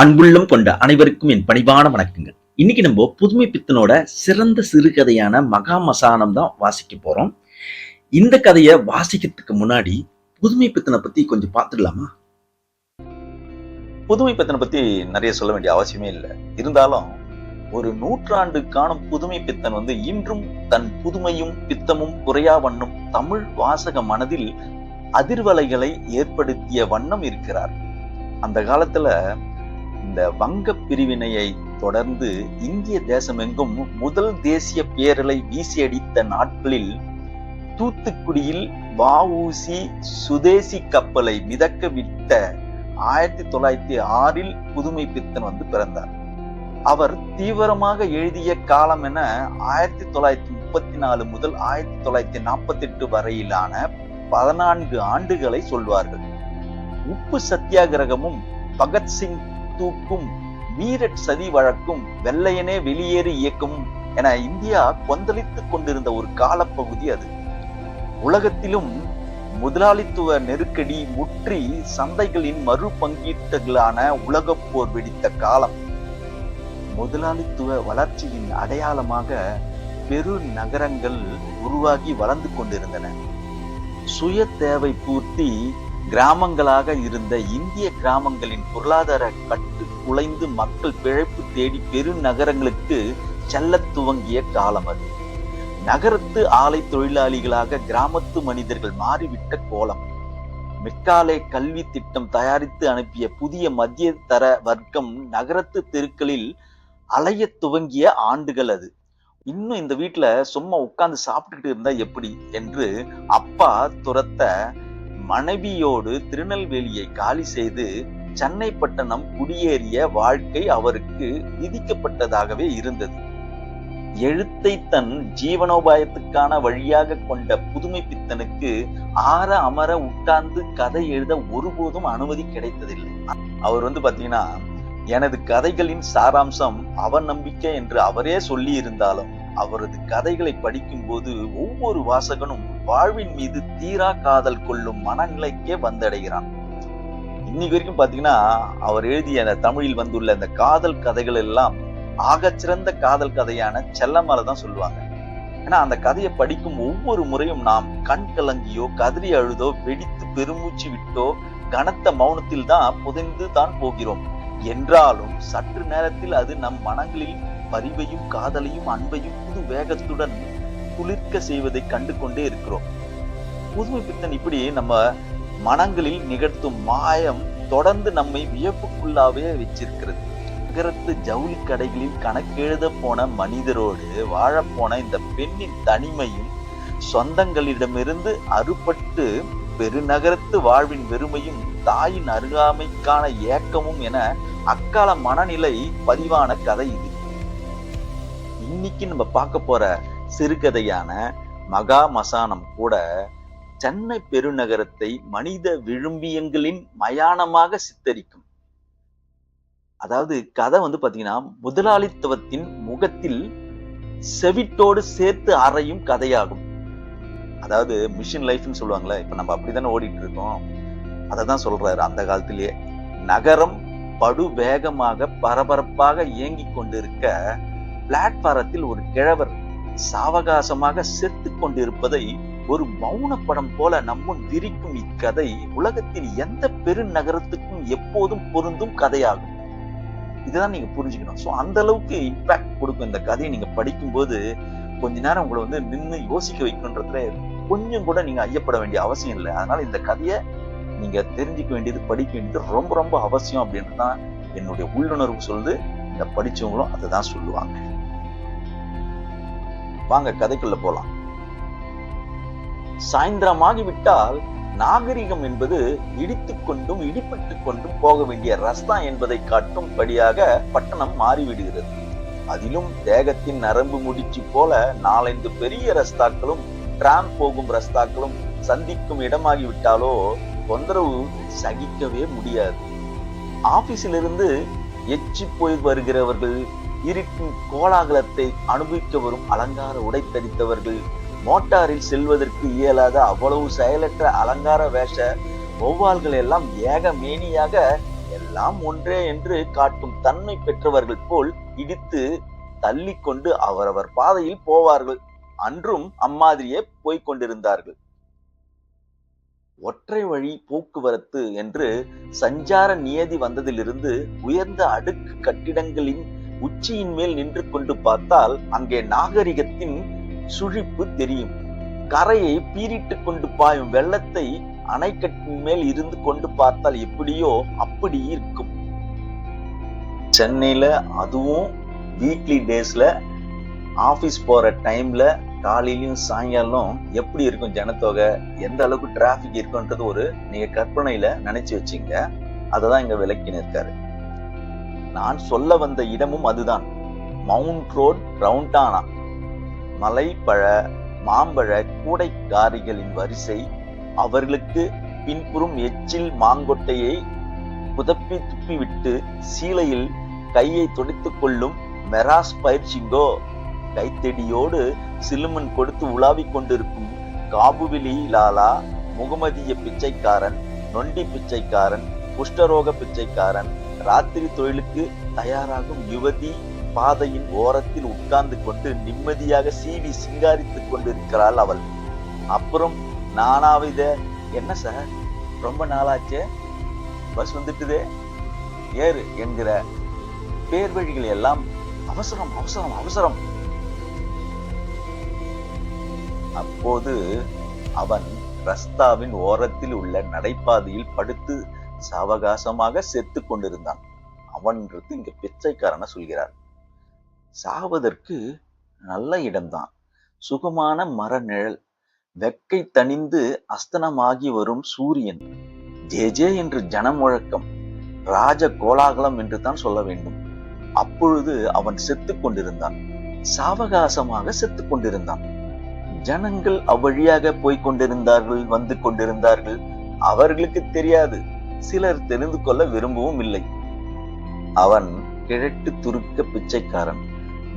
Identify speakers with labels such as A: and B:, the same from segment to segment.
A: அன்புள்ளம் கொண்ட அனைவருக்கும் என் பணிவான வணக்கங்கள். இன்னைக்கு நம்ம புதுமை பித்தனோட சிறந்த சிறுகதையான மகா மசானம் தான் வாசிக்க போறோம். இந்த கதையை வாசிக்கிறதுக்கு முன்னாடி புதுமை பித்தனை பத்தி கொஞ்சம் பார்த்துடலாமா?
B: புதுமை பித்தனை பத்தி நிறைய சொல்ல வேண்டிய அவசியமே இல்லை. இருந்தாலும் ஒரு நூற்றாண்டு காணும் புதுமை பித்தன் வந்து இன்றும் தன் புதுமையும் பித்தமும் குறையா வண்ணம் தமிழ் வாசக மனதில் அதிர்வலைகளை ஏற்படுத்திய வண்ணம் இருக்கிறார். அந்த காலத்துல இந்த வங்க பிரிவினையை தொடர்ந்து இந்திய தேசமெங்கும் முதல் தேசிய பேரலை வீசியடித்த நாட்களில் தூத்துக்குடியில் வஉசி சுதேசி கப்பலை மிதக்க விட்ட ஆயிரத்தி தொள்ளாயிரத்தி ஆறில் புதுமை பித்தன் வந்து பிறந்தார். அவர் தீவிரமாக எழுதிய காலம் என ஆயிரத்தி தொள்ளாயிரத்தி முப்பத்தி நாலு முதல் ஆயிரத்தி தொள்ளாயிரத்தி நாற்பத்தி எட்டு வரையிலான பதினான்கு ஆண்டுகளை சொல்வார்கள். உப்பு சத்தியாகிரகமும் பகத்சிங் தூக்கும் மீரட் சதி வழக்கும் வெள்ளையனே வெளியேறு இயக்கமும் என இந்தியா கொந்தளித்துக் கொண்டிருந்த ஒரு காலப்பகுதி அது. உலகத்திலும் முதலாளித்துவ நெருக்கடி முற்றி சந்தைகளின் மறு பங்கீட்டுகளான உலகப் போர் வெடித்த காலம். முதலாளித்துவ வளர்ச்சியின் அடையாளமாக பெரு நகரங்கள் உருவாகி வளர்ந்து கொண்டிருந்தன. சுய தேவை பூர்த்தி கிராமங்களாக இருந்த இந்திய கிராமங்களின் பொருளாதார கட்டு குலைந்து மக்கள் பிழைப்பு தேடி பெரு நகரங்களுக்கு செல்லத் துவங்கிய காலம் அது. நகரத்து ஆலை தொழிலாளிகளாக கிராமத்து மனிதர்கள் மாறிவிட்ட கோலம். மெக்காலே கல்வி திட்டம் தயாரித்து அனுப்பிய புதிய மத்திய தர வர்க்கம் நகரத்து தெருக்களில் அலைய துவங்கிய ஆண்டுகள் அது. இன்னும் இந்த வீட்டுல சும்மா உட்கார்ந்து சாப்பிட்டுக்கிட்டு இருந்தா எப்படி? என்று அப்பா துரத்த மனைவியோடு திருநெல்வேலியை காலி செய்து சென்னை பட்டணம் குடியேறிய வாழ்க்கை அவருக்கு விதிக்கப்பட்டதாகவே இருந்தது. எழுத்தை தன் ஜீவனோபாயத்துக்கான வழியாக கொண்ட புதுமை பித்தனுக்கு ஆற அமர உட்கார்ந்து கதை எழுத ஒருபோதும் அனுமதி கிடைத்ததில்லை. அவர் வந்து பாத்தீங்கன்னா எனது கதைகளின் சாராம்சம் அவநம்பிக்கை என்று அவரே சொல்லி இருந்தாலும் அவரது கதைகளை படிக்கும்போது ஒவ்வொரு வாசகனும் வாழ்வின் மீது தீரா காதல் கொள்ளும் மனநிலைக்கே வந்தடைகிறான். இன்னைக்கு வரைக்கும் பாத்தீங்கன்னா அவர் எழுதிய அந்த தமிழில் வந்துள்ள அந்த காதல் கதைகள் எல்லாம் ஆகச்சிறந்த காதல் கதையான செல்லமலை தான் சொல்லுவாங்க. ஏன்னா அந்த கதையை படிக்கும் ஒவ்வொரு முறையும் நாம் கண் கலங்கியோ கதறி அழுதோ வெடித்து பெருமூச்சு விட்டோ கனத்த மௌனத்தில் தான் புதைந்து தான் போகிறோம். என்றாலும் சற்று நேரத்தில் அது நம் மனங்களில் பரிவையும் காதலையும் அன்பையும் புது வேகத்துடன் குளிர்க்க செய்வதை கண்டு கொண்டே இருக்கிறோம். புதுமை பித்தன் இப்படி நம்ம மனங்களில் நிகழ்த்தும் மாயம் தொடர்ந்து நம்மை வியப்புக்குள்ளாவே வச்சிருக்கிறது. நகரத்து ஜவுளி கடைகளில் கணக்கெழுத போன மனிதரோடு வாழப்போன இந்த பெண்ணின் தனிமையும் சொந்தங்களிடமிருந்து அறுபட்டு பெருநகரத்து வாழ்வின் வெறுமையும் தாயின் அருகாமைக்கான ஏக்கமும் என அக்கால மனநிலை பதிவான கதை இது. இன்னைக்கு நம்ம பார்க்க போற சிறுகதையான மகா மசானம் கூட சென்னை பெருநகரத்தை மனித விழும்பியங்களின் மயானமாக சித்தரிக்கும். அதாவது கதை வந்து பாத்தீங்கன்னா முதலாளித்துவத்தின் முகத்தில் செவிட்டோடு சேர்த்து அறையும் கதையாகும். அதாவது மிஷின் லைஃப்னு சொல்லுவாங்களே இப்ப நம்ம அப்படித்தானே ஓடிட்டு இருக்கோம் அதை தான் சொல்றாரு. அந்த காலத்திலேயே நகரம் படு வேகமாக பரபரப்பாக இயங்கி கொண்டிருக்க பிளாட்பாரத்தில் ஒரு கிழவர் சாவகாசமாக செத்து கொண்டிருப்பதை ஒரு மௌன படம் போல நம்முன் விரிக்கும் இக்கதை உலகத்தில் எந்த பெருநகரத்துக்கும் எப்போதும் பொருந்தும் கதையாகும். இதுதான் நீங்க புரிஞ்சுக்கணும். ஸோ அந்த அளவுக்கு இம்பாக்ட் கொடுக்கும் இந்த கதையை நீங்க படிக்கும்போது கொஞ்ச நேரம் உங்களை வந்து நின்று யோசிக்க வைக்கணுன்றதுல கொஞ்சம் கூட நீங்க ஐயப்பட வேண்டிய அவசியம் இல்லை. அதனால இந்த கதையை நீங்க தெரிஞ்சுக்க வேண்டியது படிக்க வேண்டியது ரொம்ப ரொம்ப அவசியம் அப்படின்றது தான் என்னுடைய உள்ளுணர்வு சொல்லுது. இந்த படிச்சவங்களும் அதை தான் சொல்லுவாங்க. வாங்க கதைக்குள்ள போலாம். சாயந்திரமாகிவிட்டால் நாகரிகம் என்பது இடித்துக் கொண்டும் இடிப்பட்டு கொண்டும் போக வேண்டிய ரஸ்தா என்பதை காட்டும் படியாக பட்டணம் மாறிவிடுகிறது. அதிலும் தேகத்தின் நரம்பு முடிச்சு போல நாலந்து பெரிய ரஸ்தாக்களும் டிராம் போகும் ரஸ்தாக்களும் சந்திக்கும் இடமாகிவிட்டாலோ தொந்தரவு சகிக்கவே முடியாது. ஆபீஸிலிருந்து எச்சி போய் வருகிறவர்கள் இருட்டின் கோலாகலத்தை அனுபவிக்க வரும் அலங்கார உடை தரித்தவர்கள். மோட்டாரில் செல்வதற்கு இயலாத அவ்வளவு செயலற்ற அலங்கார வேஷ வௌவால்கள் எல்லாம் ஏக மேனியாக எல்லாம் ஒன்றே என்று காட்டும் தன்மை பெற்றவர்கள் போல் இடித்து தள்ளிக்கொண்டு அவரவர் பாதையில் போவார்கள். அன்றும் அம்மாதிரியே போய்கொண்டிருந்தார்கள் ஒற்றை வழி போக்குவரத்து என்று சஞ்சார நியதி வந்ததிலிருந்து உயர்ந்த அடுக்கு கட்டிடங்களின் உச்சியின் மேல் நின்று கொண்டு பார்த்தால் அங்கே நாகரிகத்தின் சுழிப்பு தெரியும். கரையை பீரிட்டு கொண்டு பாயும் வெள்ளத்தை அணைக்கட்டின் மேல் இருந்து கொண்டு பார்த்தால் எப்படியோ அப்படி இருக்கும். சென்னையில அதுவும் வீக்லி டேஸ்ல ஆபீஸ் போற டைம்ல காலையிலும் சாயங்காலம் எப்படி இருக்கும் ஜனத்தொகை? எந்த அளவுக்கு டிராபிக் இருக்குன்றது ஒரு நீங்க கற்பனையில நினைச்சு வச்சுங்க. அததான் இங்க விளக்கின்னு இருக்காரு நான் சொல்ல வந்த இடமும் அதுதான். மவுண்ட் ரோட் ரவுண்டானா மலைப்பழ மாம்பழ கூடைக்காரிகளின் வரிசை அவர்களுக்கு பின்புறம் எச்சில் மாங்கொட்டையை புதப்பி துப்பிவிட்டு சீலையில் கையை துடைத்துக் கொள்ளும் மெராஸ் பயிற்சிங்கோ. கைத்தடியோடு சிலுமன் கொடுத்து உலாவிக் கொண்டிருக்கும் காபுவிலி லாலா முகமதிய பிச்சைக்காரன் நொண்டி பிச்சைக்காரன் குஷ்டரோக பிச்சைக்காரன் ராத்திரி தொழிலுக்கு தயாராகும் யுவதி பாதையின் ஓரத்தில் உட்கார்ந்து கொண்டு நிம்மதியாக சீவி சிங்காரித்துக் கொண்டிருக்கிறாள் அவள். அப்புறம் நானாவித என்ன சார் ரொம்ப நாளாச்சே? பஸ் வந்துட்டுதே? ஏறு என்கிற பேர் வழிகள் எல்லாம் அவசரம் அவசரம் அவசரம். அப்போது அவன் ரஸ்தாவின் ஓரத்தில் உள்ள நடைபாதையில் படுத்து சாவகாசமாக செத்து கொண்டிருந்தான். அவன்றது இங்க பிச்சைக்காரன சொல்கிறார். சாவதற்கு நல்ல இடம்தான். சுகமான மர நிழல் வெக்கை தணிந்து அஸ்தனமாகி வரும் சூரியன். ஜே ஜே என்று ஜனம் முழக்கம் ராஜ கோலாகலம் என்று தான் சொல்ல வேண்டும். அப்பொழுது அவன் செத்து கொண்டிருந்தான். சாவகாசமாக செத்து கொண்டிருந்தான். ஜனங்கள் அவ்வழியாக போய்க் கொண்டிருந்தார்கள் வந்து கொண்டிருந்தார்கள். அவர்களுக்கு தெரியாது. சிலர் தெரிந்து கொள்ள விரும்பவும் இல்லை. அவன் கிழட்டு துருக்க பிச்சைக்காரன்.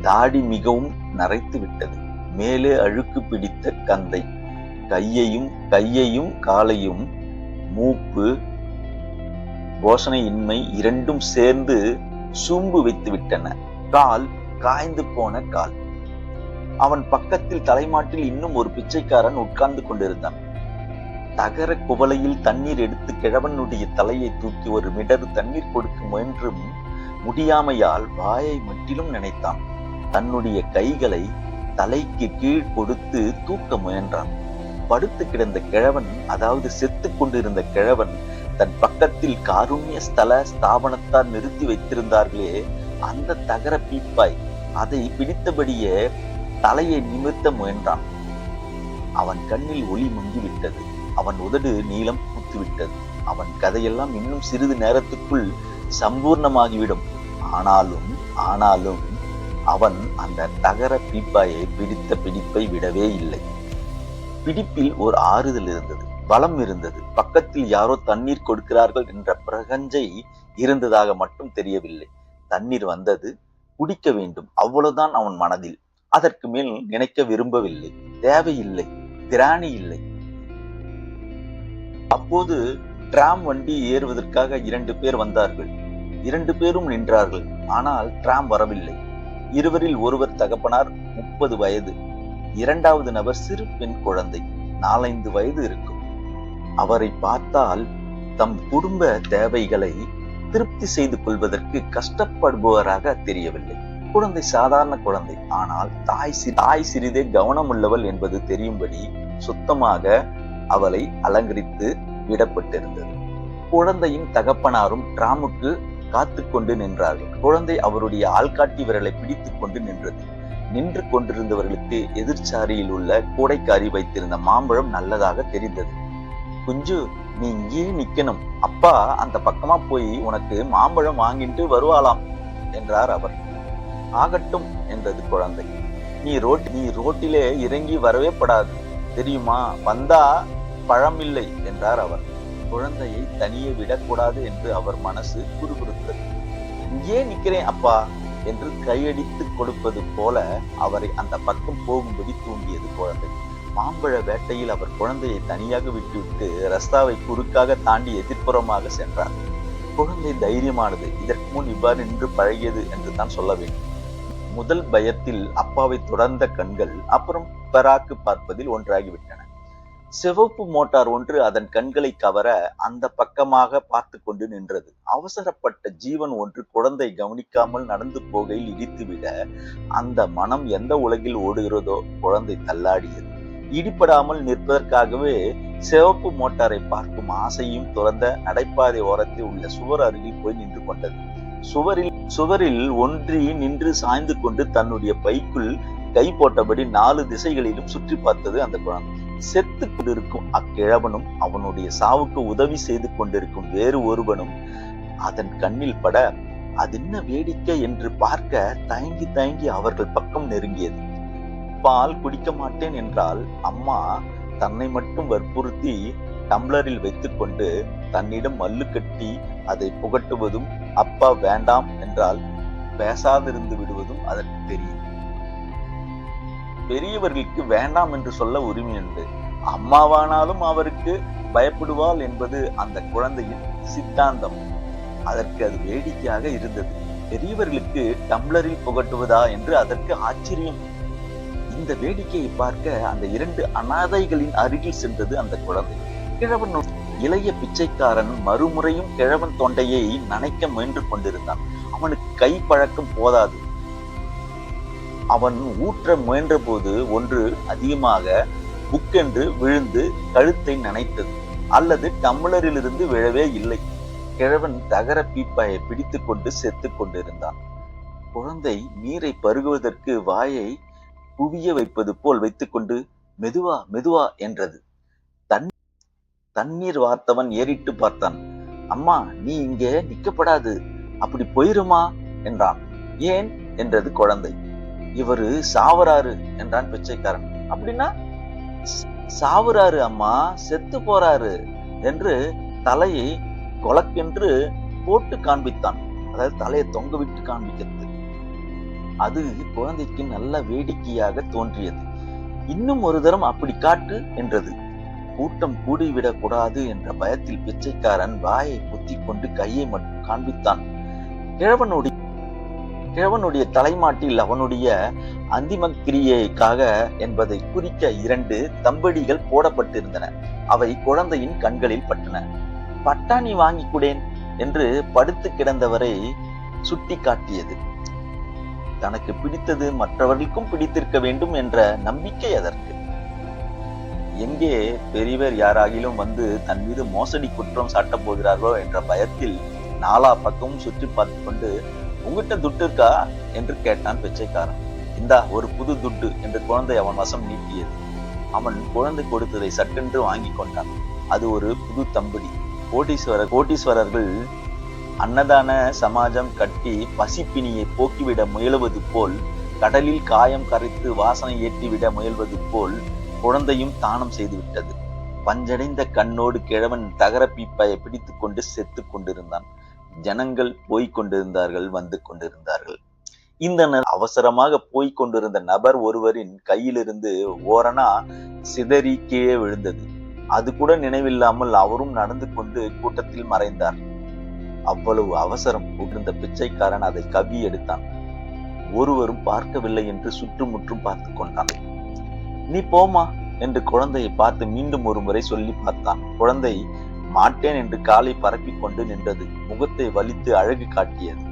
B: தாடி மிகவும் நரைத்து விட்டது. மேலே அழுக்கு பிடித்த கந்தை. கையையும் கையையும் காலையும் மூப்பு போஷணையின்மை இரண்டும் சேர்ந்து சூம்பு வைத்து விட்டன. கால் காய்ந்து போன கால். அவன் பக்கத்தில் தலைமாட்டில் இன்னும் ஒரு பிச்சைக்காரன் உட்கார்ந்து கொண்டிருந்தான். தகர குவளையில் தண்ணீர் எடுத்து கிழவனுடைய தலையை தூக்கி ஒரு மிடறு தண்ணீர் கொடுக்க முயன்றும் முடியாமையால் வாயை மட்டிலும் நினைத்தான். தன்னுடைய கைகளை தலைக்கு கீழ் கொடுத்து தூக்க முயன்றான். படுத்து கிடந்த கிழவன் அதாவது செத்து கொண்டிருந்த கிழவன் தன் பக்கத்தில் காருண்ய ஸ்தல ஸ்தாபனத்தால் நிறுத்தி வைத்திருந்தார்களே அந்த தகர பீப்பாய் அதை பிடித்தபடியே தலையை நிமிர்த்த முயன்றான். அவன் கண்ணில் ஒளி மங்கிவிட்டது. அவன் உதடு நீளம் பூத்துவிட்டது அவன் கதையெல்லாம் இன்னும் சிறிது நேரத்துக்குள் சம்பூர்ணமாகிவிடும். ஆனாலும் ஆனாலும் அவன் அந்த தகர பீப்பாயை பிடித்த பிடிப்பை விடவே இல்லை. பிடிப்பில் ஒரு ஆறுதல் இருந்தது பலம் இருந்தது. பக்கத்தில் யாரோ தண்ணீர் கொடுக்கிறார்கள் என்ற பிரகஞ்சை இருந்ததாக மட்டும் தெரியவில்லை. தண்ணீர் வந்தது குடிக்க வேண்டும். அவ்வளவுதான் அவன் மனதில். அதற்கு மேல் நினைக்க விரும்பவில்லை. தேவையில்லை திராணி இல்லை. அப்போது டிராம் வண்டி ஏறுவதற்காக இரண்டு பேர் வந்தார்கள். இரண்டு பேரும் நின்றார்கள். ஆனால் டிராம் வரவில்லை. இருவரில் ஒருவர் தகப்பனார் முப்பது வயது. இரண்டாவது நபர் சிறு பெண் குழந்தை நாலைந்து வயது இருக்கும். அவரை பார்த்தால் தம் குடும்ப தேவைகளை திருப்தி செய்து கொள்வதற்கு கஷ்டப்படுபவராக தெரியவில்லை. குழந்தை சாதாரண குழந்தை. ஆனால் தாய் தாய் சிறிதே கவனமுள்ளவள் என்பது தெரியும்படி சுத்தமாக அவளை அலங்கரித்து விடப்பட்டிருந்தது. குழந்தையும் தகப்பனாரும் டிராமுக்கு காத்து கொண்டு நின்றார்கள். குழந்தை அவருடைய ஆள்காட்டி விரலை பிடித்துக் கொண்டு நின்றது. நின்று கொண்டிருந்தவர்களுக்கு எதிர்ச்சாரியில் உள்ள கூடைக்காரி வைத்திருந்த மாம்பழம் நல்லதாக தெரிந்தது. குஞ்சு நீ இங்கேயே நிக்கணும். அப்பா அந்த பக்கமா போய் உனக்கு மாம்பழம் வாங்கிட்டு வருவாளாம் என்றார் அவர். ஆகட்டும் என்றது குழந்தை. நீ ரோட் நீ ரோட்டிலே இறங்கி வரவே படாது. தெரியுமா? வந்தா பழமில்லை என்றார் அவர். குழந்தையை தனியே விடக்கூடாது என்று அவர் மனசு குறுகுறுத்தது. இங்கே நிக்கிறேன் அப்பா? என்று கையடித்து கொடுப்பது போல அவரை அந்த பக்கம் போகும்படி தூண்டியது குழந்தை. மாம்பழ வேட்டையில் அவர் குழந்தையை தனியாக விட்டுவிட்டு ரஸ்தாவை குறுக்காக தாண்டி எதிர்ப்புறமாக சென்றார். குழந்தை தைரியமானது இதற்கு முன் இவ்வாறு நின்று பழகியது என்று தான் சொல்ல வேண்டும். முதல் பயத்தில் அப்பாவை தொடர்ந்த கண்கள் அப்புறம் பராக்கு பார்ப்பதில் ஒன்றாகிவிட்டன. சிவப்பு மோட்டார் ஒன்று அதன் கண்களை கவர அந்த பக்கமாக பார்த்து கொண்டு நின்றது. அவசரப்பட்ட ஜீவன் ஒன்று குழந்தை கவனிக்காமல் நடந்து போகையில் இடித்துவிட அந்த மனம் எந்த உலகில் ஓடுகிறதோ குழந்தை தள்ளாடியது. இடிபடாமல் நிற்பதற்காகவே சிவப்பு மோட்டாரை பார்க்கும் ஆசையும் துறந்த நடைபாதை ஓரத்தில் உள்ள சுவர் அருகில் போய் நின்று கொண்டது. சுவரில் சுவரில் ஒன்றி நின்று சாய்ந்து கொண்டு தன்னுடைய பைக்குள் கை போட்டபடி நாலு திசைகளிலும் சுற்றி பார்த்தது அந்த குழந்தை. செத்து கொண்டிருக்கும் அக்கிழவனும் அவனுடைய சாவுக்கு உதவி செய்து கொண்டிருக்கும் வேறு ஒருவனும் அதன் கண்ணில் பட அது என்ன வேடிக்கை? என்று பார்க்க தயங்கி தயங்கி அவர்கள் பக்கம் நெருங்கியது. பால் குடிக்க மாட்டேன் என்றால் அம்மா தன்னை மட்டும் வற்புறுத்தி டம்ளரில் வைத்துக்கொண்டு தன்னிடம் மல்லு கட்டி அதை புகட்டுவதும் அப்பா வேண்டாம் என்றால் பேசாதிருந்து விடுவதும் அதற்கு தெரியும். பெரியவர்களுக்கு வேண்டாம் என்று சொல்ல உரிமை உண்டு. அம்மாவானாலும் அவருக்கு பயப்படுவாள் என்பது அந்த குழந்தையின் சித்தாந்தம். அதற்கு அது வேடிக்கையாக இருந்தது. பெரியவர்களுக்கு டம்ளரில் புகட்டுவதா என்று அதற்கு ஆச்சரியம். இந்த வேடிக்கையை பார்க்க அந்த இரண்டு அனாதைகளின் அருகில் சென்றது அந்த குழந்தை. கிழவன் இளைய பிச்சைக்காரன் மறுமுறையும் கிழவன் தொண்டையை நனைக்க முயன்று கொண்டிருந்தான். அவனுக்கு கை பழக்கம் போதாது. அவன் ஊற்ற முயன்றபோது ஒன்று அதிகமாக புக்கென்று விழுந்து கழுத்தை நனைத்தது. அல்லது டம்ளரிலிருந்து விழவே இல்லை. கிழவன் தகர பீப்பாயை பிடித்து கொண்டு செத்து கொண்டிருந்தான். குழந்தை நீரை பருகுவதற்கு வாயை குவிய வைப்பது போல் வைத்துக்கொண்டு மெதுவா மெதுவா என்றது. தன் தண்ணீர் வார்த்தவன் ஏறிட்டு பார்த்தான். அம்மா நீ இங்கே நிக்கப்படாது. அப்படி போயிருமா? என்றான். ஏன்? என்றது குழந்தை. இவரு சாவராரு என்றான் பிச்சைக்காரன். அப்படின்னா சாவுறாரு அம்மா செத்து போறாரு என்று தலையை கொலக்கென்று போட்டு காண்பித்தான். அதாவது தலையை தொங்க விட்டு காண்பிக்கிறது. அது குழந்தைக்கு நல்ல வேடிக்கையாக தோன்றியது. இன்னும் ஒரு தரம் அப்படி காட்டு என்றது. கூட்டம் கூடிவிடக் கூடாது என்ற பயத்தில் பிச்சைக்காரன் வாயை பொத்திக் கொண்டு கையை மட்டும் காண்பித்தான். கிழவனுடைய கிழவனுடைய தலைமாட்டில் அவனுடைய அந்திம கிரியைக்காக என்பதை குறிக்க இரண்டு தம்படிகள் போடப்பட்டிருந்தன. அவை குழந்தையின் கண்களில் பட்டன. பட்டாணி வாங்கி கொடேன் என்று படுத்து கிடந்தவரை சுட்டி காட்டியது. தனக்கு பிடித்தது மற்றவர்களுக்கும் பிடித்திருக்க வேண்டும் என்ற நம்பிக்கை அதற்கு. எங்கே பெரியவர் யாராகிலும் வந்து தன் மீது மோசடி குற்றம் சாட்டப் போகிறார்களோ என்ற பயத்தில் நாலா பக்கமும் சுற்றி பார்த்து கொண்டு உங்ககிட்ட துட்டு இருக்கா என்று கேட்டான் பிச்சைக்காரன். இந்தா ஒரு புது துட்டு என்று குழந்தை அவன் வசம் நீட்டியது. அவன் குழந்தை கொடுத்ததை சட்டென்று வாங்கி கொண்டான். அது ஒரு புது தம்படி. கோட்டீஸ்வரர் கோட்டீஸ்வரர்கள் அன்னதான சமாஜம் கட்டி பசிப்பினியை போக்கிவிட முயலுவது போல் கடலில் காயம் கரைத்து வாசனை ஏற்றிவிட முயல்வது போல் குழந்தையும் தானம் செய்துவிட்டது. பஞ்சடைந்த கண்ணோடு கிழவன் தகர பீப்பாயை பிடித்து கொண்டு செத்து கொண்டிருந்தான். ஜனங்கள் போய்க் கொண்டிருந்தார்கள் வந்து கொண்டிருந்தார்கள். இந்த ந- அவசரமாக போய்க் கொண்டிருந்த நபர் ஒருவரின் கையிலிருந்து ஓரணா சிதறி கீழே விழுந்தது. அது கூட நினைவில்லாமல் அவரும் நடந்து கொண்டு கூட்டத்தில் மறைந்தார். அவ்வளவு அவசரம் இருந்த பிச்சைக்காரன் அதை கவி எடுத்தான். ஒருவரும் பார்க்கவில்லை என்று சுற்றுமுற்றும் பார்த்து கொண்டான். நீ போமா என்று குழந்தையை பார்த்து மீண்டும் ஒரு முறை சொல்லி பார்த்தான். குழந்தை மாட்டேன் என்று காலை பரப்பிக் கொண்டு நின்றது. முகத்தை வலித்து அழகு காட்டியது.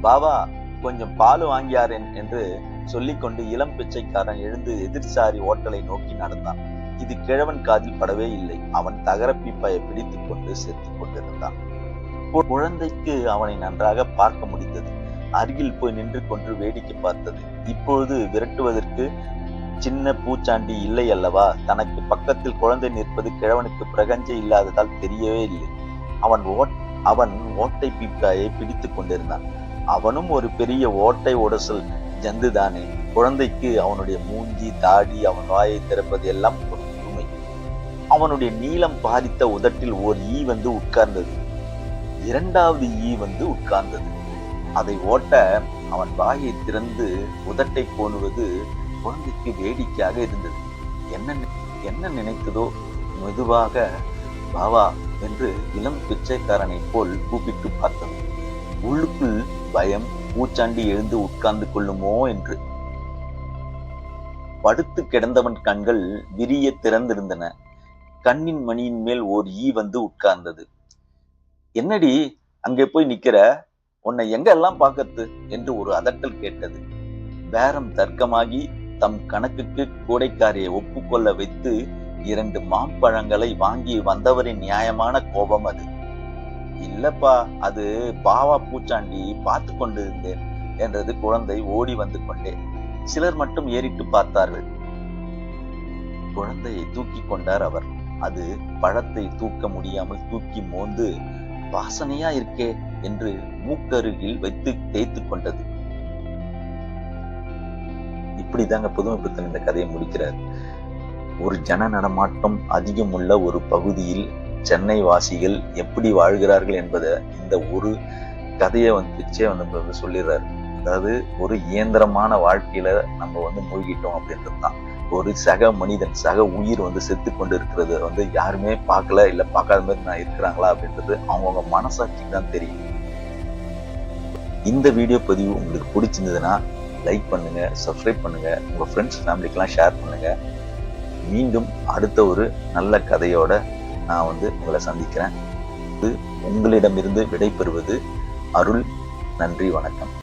B: பாபா கொஞ்சம் பால் வாங்கியாரேன் என்று சொல்லிக்கொண்டு இளம் பிச்சைக்காரன் எழுந்து எதிர்சாரி ஓட்டலை நோக்கி நடந்தான். இது கிழவன் காதில் படவே இல்லை. அவன் தகர பீப்பாயை பிடித்துக் கொண்டு செத்துக் கொண்டிருந்தான். குழந்தைக்கு அவனை நன்றாக பார்க்க முடிந்தது. அருகில் போய் நின்று கொண்டு வேடிக்கை பார்த்தது. இப்பொழுது விரட்டுவதற்கு சின்ன பூச்சாண்டி இல்லை அல்லவா? தனக்கு பக்கத்தில் குழந்தை நிற்பது கிழவனுக்கு பிரகஞ்சை இல்லாததால் தெரியவே இல்லை. அவன் ஓட் அவன் ஓட்டை பீப்பாயை பிடித்து கொண்டிருந்தான். அவனும் ஒரு பெரிய ஓட்டை உடசல் ஜந்துதானே. குழந்தைக்கு அவனுடைய மூஞ்சி தாடி அவன் வாயை திறப்பது எல்லாம் ஒரு புதுமை அவனுடைய நீளம் பாதித்த உதட்டில் ஓர் ஈ வந்து உட்கார்ந்தது. இரண்டாவது ஈ வந்து உட்கார்ந்தது. அதை ஓட்ட அவன் வாயை திறந்து உதட்டை கோணுவது குழந்தைக்கு வேடிக்கையாக இருந்தது. என்ன என்ன நினைத்ததோ மெதுவாக பாவா என்று இளம் பிச்சைக்காரனைப் போல் கூப்பிட்டு பார்த்தது. உள்ளுக்குள் பயம் பூச்சாண்டி எழுந்து உட்கார்ந்து கொள்ளுமோ என்று. படுத்து கிடந்தவன் கண்கள் விரிய திறந்திருந்தன. கண்ணின் மணியின் மேல் ஓர் ஈ வந்து உட்கார்ந்தது. என்னடி அங்கே போய் நிக்கிற? உன்னை எங்க எல்லாம் பார்க்கறது? என்று ஒரு அதட்டல் கேட்டது. பேரம் தர்க்கமாகி தம் கணக்குக்கு கூடைக்காரியை ஒப்புக்கொள்ள வைத்து இரண்டு மாம்பழங்களை வாங்கி வந்தவரின் நியாயமான கோபம் அது. இல்லப்பா அது பாவா பூச்சாண்டி பார்த்து கொண்டிருந்தேன் என்றது குழந்தை ஓடி வந்து கொண்டே. சிலர் மட்டும் ஏறிட்டு பார்த்தார்கள். குழந்தையை தூக்கி கொண்டார் அவர். அது பழத்தை தூக்க முடியாமல் தூக்கி மோந்து வாசனையா இருக்கே என்று மூக்கருகில் வைத்து தேய்த்து கொண்டது. இப்படிதாங்க புதுமை பித்தன் இந்த கதையை முடிக்கிறார். ஒரு ஜன நடமாட்டம் அதிகம் உள்ள ஒரு பகுதியில் சென்னை வாசிகள் எப்படி வாழ்கிறார்கள் என்பதை இந்த ஒரு கதையை வந்து வச்சே வந்து வந்து சொல்லிடுறாரு. அதாவது ஒரு இயந்திரமான வாழ்க்கையில நம்ம வந்து மூழ்கிட்டோம் அப்படின்றது தான். ஒரு சக மனிதன் சக உயிர் வந்து செத்து கொண்டு இருக்கிறது வந்து யாருமே பார்க்கல இல்ல பார்க்காத மாதிரி நான் இருக்கிறாங்களா அப்படின்றது அவங்கவுங்க மனசாட்சிக்கு தான் தெரியும். இந்த வீடியோ பதிவு உங்களுக்கு பிடிச்சிருந்ததுன்னா லைக் பண்ணுங்க சப்ஸ்கிரைப் பண்ணுங்க உங்க ஃப்ரெண்ட்ஸ் ஃபேமிலிக்கெல்லாம் ஷேர் பண்ணுங்க. மீண்டும் அடுத்த ஒரு நல்ல கதையோட நான் வந்து உங்களை சந்திக்கிறேன். இது உங்களிடமிருந்து விடைபெறுவது அருள். நன்றி வணக்கம்.